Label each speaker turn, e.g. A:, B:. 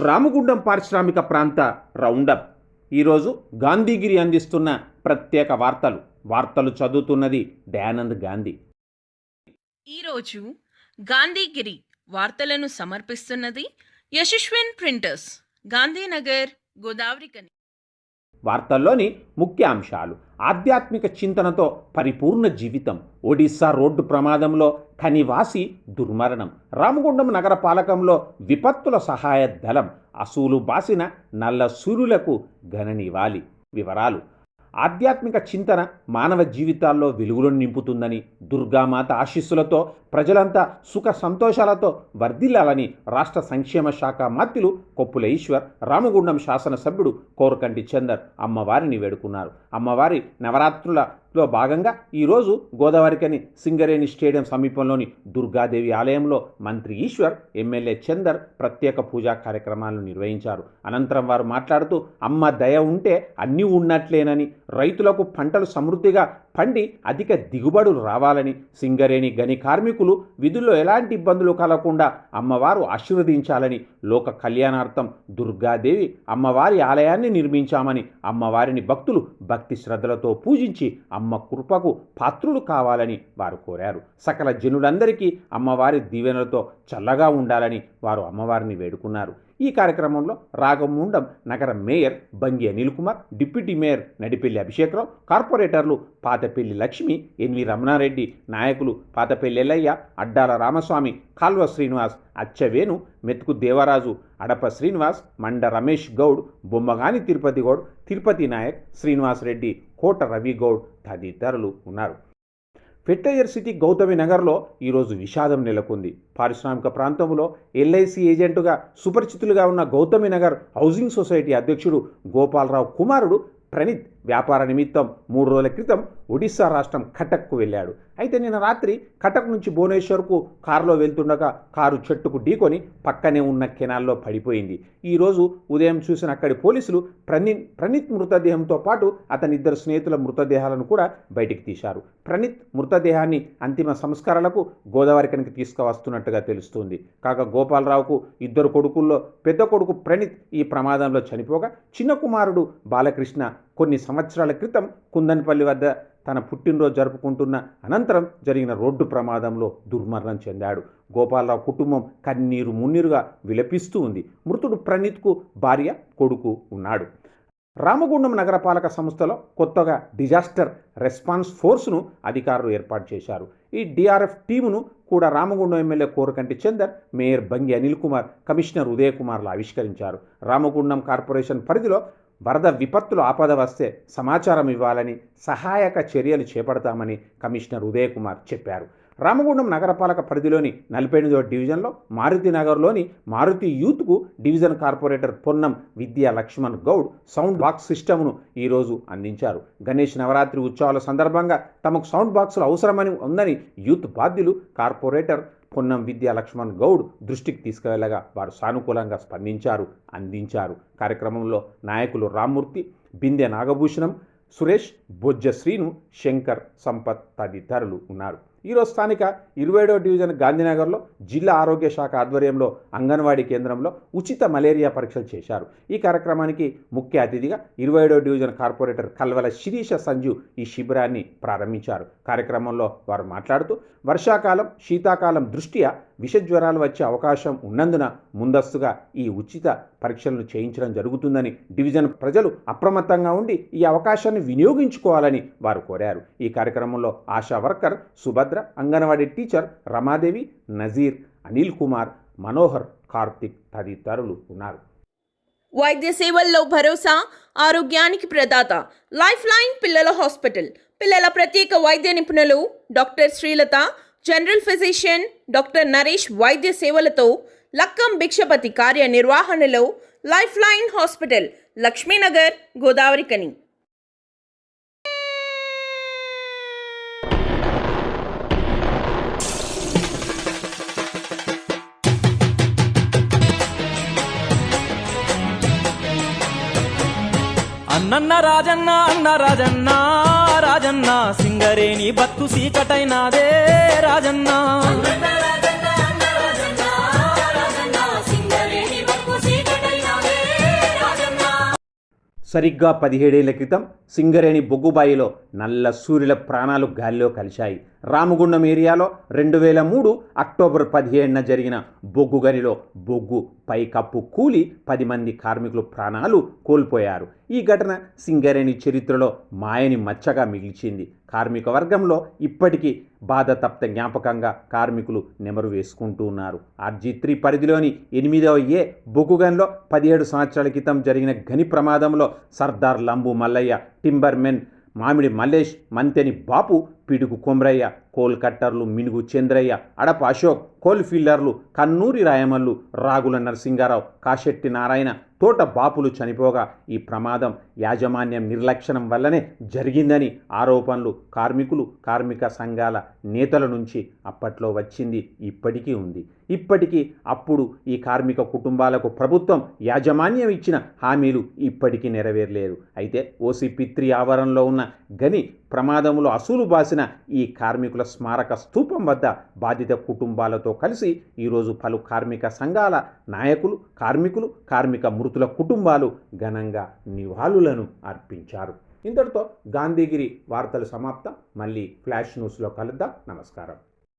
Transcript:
A: రామగుండం పారిశ్రామిక ప్రాంత రౌండప్. ఈరోజు గాంధీగిరి అందిస్తున్న ప్రత్యేక వార్తలు. వార్తలు చదువుతున్నది దయానంద్ గాంధీ.
B: ఈరోజు గాంధీగిరి వార్తలను సమర్పిస్తున్నది యశస్విన్ ప్రింటర్స్ గాంధీనగర్ గోదావరి కని
A: వార్తల్లోని ముఖ్య అంశాలు ఆధ్యాత్మిక చింతనతో పరిపూర్ణ జీవితం. ఒడిశా రోడ్డు ప్రమాదంలో కనివాసి దుర్మరణం. రామగుండం నగరపాలకంలో విపత్తుల సహాయ దళం. అసూలు బాసిన నల్ల సూర్యులకు ఘననివ్వాలి వివరాలు ఆధ్యాత్మిక చింతన మానవ జీవితాల్లో వెలుగులను నింపుతుందని దుర్గామాత ఆశీస్సులతో ప్రజలంతా సుఖ సంతోషాలతో వర్ధిల్లాలని రాష్ట్ర సంక్షేమ శాఖ మాత్యులు కొప్పుల ఈశ్వర్ రామగుండం శాసనసభ్యుడు కోరకంటి చందర్ అమ్మవారిని వేడుకున్నారు. అమ్మవారి నవరాత్రుల లో భాగంగా ఈరోజు గోదావరికని సింగరేణి స్టేడియం సమీపంలోని దుర్గాదేవి ఆలయంలో మంత్రి ఈశ్వర్ ఎమ్మెల్యే చందర్ ప్రత్యేక పూజా కార్యక్రమాలను నిర్వహించారు. అనంతరం వారు మాట్లాడుతూ అమ్మ దయ ఉంటే అన్నీ ఉన్నట్లేనని. రైతులకు పంటలు సమృద్ధిగా పండి అధిక దిగుబడులు రావాలని సింగరేణి గని కార్మికులు విధుల్లో ఎలాంటి ఇబ్బందులు కలగకుండా అమ్మవారు ఆశీర్వదించాలని లోక కళ్యాణార్థం దుర్గాదేవి అమ్మవారి ఆలయాన్ని నిర్మించామని అమ్మవారిని భక్తులు భక్తి శ్రద్ధలతో పూజించి అమ్మ కృపకు పాత్రులు కావాలని వారు కోరారు. సకల జనులందరికీ అమ్మవారి దీవెనలతో చల్లగా ఉండాలని వారు అమ్మవారిని వేడుకున్నారు. ఈ కార్యక్రమంలో రాగముండం నగర mayor Bangi Anil Kumar deputy mayor Nadipelli Abhishek Rao కార్పొరేటర్లు పాతపల్లి లక్ష్మి ఎన్వి రమణారెడ్డి నాయకులు పాతపెల్లి ఎల్లయ్య అడ్డాల రామస్వామి కాల్వ శ్రీనివాస్ అచ్చవేణు మెతుకు దేవరాజు అడప శ్రీనివాస్ మండ రమేష్ గౌడ్ బొమ్మగాని తిరుపతి గౌడ్ తిరుపతి నాయక్ శ్రీనివాస్ రెడ్డి కోట రవి గౌడ్ తదితరులు ఉన్నారు. ఫెట్టయ్యర్ సిటీ గౌతమి నగర్లో ఈరోజు విషాదం నెలకొంది. పారిశ్రామిక ప్రాంతంలో ఎల్ఐసి ఏజెంటుగా సుపరిచితులుగా ఉన్న గౌతమి నగర్ హౌసింగ్ సొసైటీ అధ్యక్షుడు గోపాలరావు కుమారుడు ప్రణీత్ వ్యాపార నిమిత్తం మూడు రోజుల క్రితం ఒడిశా రాష్ట్రం కటక్కు వెళ్ళాడు. అయితే నిన్న రాత్రి కటక్ నుంచి భువనేశ్వర్కు కారులో వెళ్తుండగా కారు చెట్టుకు ఢీకొని పక్కనే ఉన్న కెనాల్లో పడిపోయింది. ఈరోజు ఉదయం చూసిన అక్కడి పోలీసులు ప్రణీత్ ప్రణీత్ మృతదేహంతో పాటు అతని ఇద్దరు స్నేహితుల మృతదేహాలను కూడా బయటికి తీశారు. ప్రణీత్ మృతదేహాన్ని అంతిమ సంస్కారాలకు గోదావరికనికి తీసుకువస్తున్నట్టుగా తెలుస్తుంది. కాగా గోపాలరావుకు ఇద్దరు కొడుకుల్లో పెద్ద కొడుకు ప్రణీత్ ఈ ప్రమాదంలో చనిపోగా చిన్న కుమారుడు బాలకృష్ణ కొన్ని సంవత్సరాల క్రితం కుందన్పల్లి వద్ద తన పుట్టినరోజు జరుపుకుంటున్న అనంతరం జరిగిన రోడ్డు ప్రమాదంలో దుర్మరణం చెందాడు. గోపాలరావు కుటుంబం కన్నీరు మున్నీరుగా విలపిస్తూ ఉంది. మృతుడు ప్రణీత్కు భార్య కొడుకు ఉన్నాడు. రామగుండం నగరపాలక సంస్థలో కొత్తగా డిజాస్టర్ రెస్పాన్స్ ఫోర్స్ను అధికారులు ఏర్పాటు చేశారు. ఈ డిఆర్ఎఫ్ టీమును కూడా Ramagundam MLA Korukanti Chandar mayor Bangi Anil Kumar commissioner Uday కుమార్లు ఆవిష్కరించారు. రామగుండం కార్పొరేషన్ పరిధిలో వరద విపత్తులు ఆపద వస్తే సమాచారం ఇవ్వాలని సహాయక చర్యలు చేపడతామని కమిషనర్ ఉదయ్ కుమార్ చెప్పారు. రామగుండం నగరపాలక పరిధిలోని నలభై ఎనిమిదవ డివిజన్లో మారుతి నగర్లోని మారుతి యూత్కు division corporator Ponnam Vidya Laxman Goud sound box సిస్టమ్ను ఈరోజు అందించారు. గణేష్ నవరాత్రి ఉత్సవాల సందర్భంగా తమకు సౌండ్ బాక్సులు అవసరమని ఉందని యూత్ బాధ్యులు కార్పొరేటర్ పొన్నం విద్యా లక్ష్మణ్ గౌడ్ దృష్టికి తీసుకువెళ్ళగా వారు సానుకూలంగా స్పందించారు అందించారు. కార్యక్రమంలో నాయకులు రామ్మూర్తి బిందె నాగభూషణం సురేష్ బొజ్జ శ్రీను శంకర్ సంపత్ తదితరులు ఉన్నారు. ఈరోజు స్థానిక ఇరవైడో డివిజన్ గాంధీనగర్లో జిల్లా ఆరోగ్య శాఖ ఆధ్వర్యంలో అంగన్వాడీ కేంద్రంలో ఉచిత మలేరియా పరీక్షలు చేశారు. ఈ కార్యక్రమానికి ముఖ్య అతిథిగా ఇరవైడో డివిజన్ కార్పొరేటర్ కల్వల శిరీష సంజు ఈ శిబిరాన్ని ప్రారంభించారు. కార్యక్రమంలో వారు మాట్లాడుతూ వర్షాకాలం శీతాకాలం దృష్ట్యా విష జ్వరాలు వచ్చే అవకాశం ఉన్నందున ముందస్తుగా ఈ ఉచిత పరీక్షలను చేయించడం జరుగుతుందని డివిజన్ ప్రజలు అప్రమత్తంగా ఉండి ఈ అవకాశాన్ని వినియోగించుకోవాలని వారు కోరారు. ఈ కార్యక్రమంలో ఆశా వర్కర్ సుభద్ర అంగన్వాడీ టీచర్ రమాదేవి నజీర్ అనిల్ కుమార్ మనోహర్ కార్తిక్ తదితరులు ఉన్నారు.
B: వైద్య సేవల్లో భరోసా ఆరోగ్యానికి ప్రదాత లైఫ్ లైన్ పిల్లల హాస్పిటల్. పిల్లల ప్రత్యేక వైద్య నిపుణులు doctor Srilatha general physician doctor Naresh వైద్య సేవలతో Lakkam Bhikshapathi కార్యనిర్వహణలో life line hospital Laxminagar Godavarikhani
C: అన్నన్న Rajanna అన్న రాజన్న. రాజన్న సింగరేణి బత్తు సీకటైనాదే రాజన్న.
A: సరిగ్గా పదిహేడేళ్ళ క్రితం సింగరేణి బొగ్గుబాయిలో నల్ల సూర్యుల ప్రాణాలు గాలిలో కలిశాయి. రామగుండం ఏరియాలో రెండు వేల మూడు అక్టోబర్ పదిహేడున జరిగిన బొగ్గు గనిలో బొగ్గు పైకప్పు కూలి పది మంది కార్మికులు ప్రాణాలు కోల్పోయారు. ఈ ఘటన సింగరేణి చరిత్రలో మాయని మచ్చగా మిగిల్చింది. కార్మిక వర్గంలో ఇప్పటికీ బాధతప్త జ్ఞాపకంగా కార్మికులు నెమరు వేసుకుంటూ ఉన్నారు. ఆర్జీ త్రీ పరిధిలోని ఎనిమిదవ ఏ బొగ్గుగన్లో పదిహేడు సంవత్సరాల క్రితం జరిగిన గని ప్రమాదంలో Sardar Lambu Mallaiah timber men Mamidi Mallesh Mantheni Bapu Pidugu Komraiah coal కట్టర్లు Minugu Chandraiah Adapa Ashok coal ఫీల్డర్లు కన్నూరి రాయమల్లు రాగుల నరసింగారావు కాశెట్టి నారాయణ తోట బాపులు చనిపోగా ఈ ప్రమాదం యాజమాన్యం నిర్లక్షణం వల్లనే జరిగిందని ఆరోపణలు కార్మికులు కార్మిక సంఘాల నేతల నుంచి అప్పట్లో వచ్చింది ఇప్పటికీ ఉంది. ఇప్పటికీ అప్పుడు ఈ కార్మిక కుటుంబాలకు ప్రభుత్వం యాజమాన్యం ఇచ్చిన హామీలు ఇప్పటికీ నెరవేరలేదు. అయితే ఓసీపీ పిత్రి ఆవరణలో ఉన్న గని ప్రమాదంలో అసూలు బాసిన ఈ కార్మికుల స్మారక స్థూపం వద్ద బాధిత కుటుంబాలతో కలిసి ఈరోజు పలు కార్మిక సంఘాల నాయకులు కార్మికులు కార్మిక మృతుల కుటుంబాలు ఘనంగా నివాళులను అర్పించారు. ఇంతటితో గాంధీగిరి వార్తలు సమాప్తం. మళ్ళీ ఫ్లాష్ న్యూస్లో కలుద్దాం. నమస్కారం.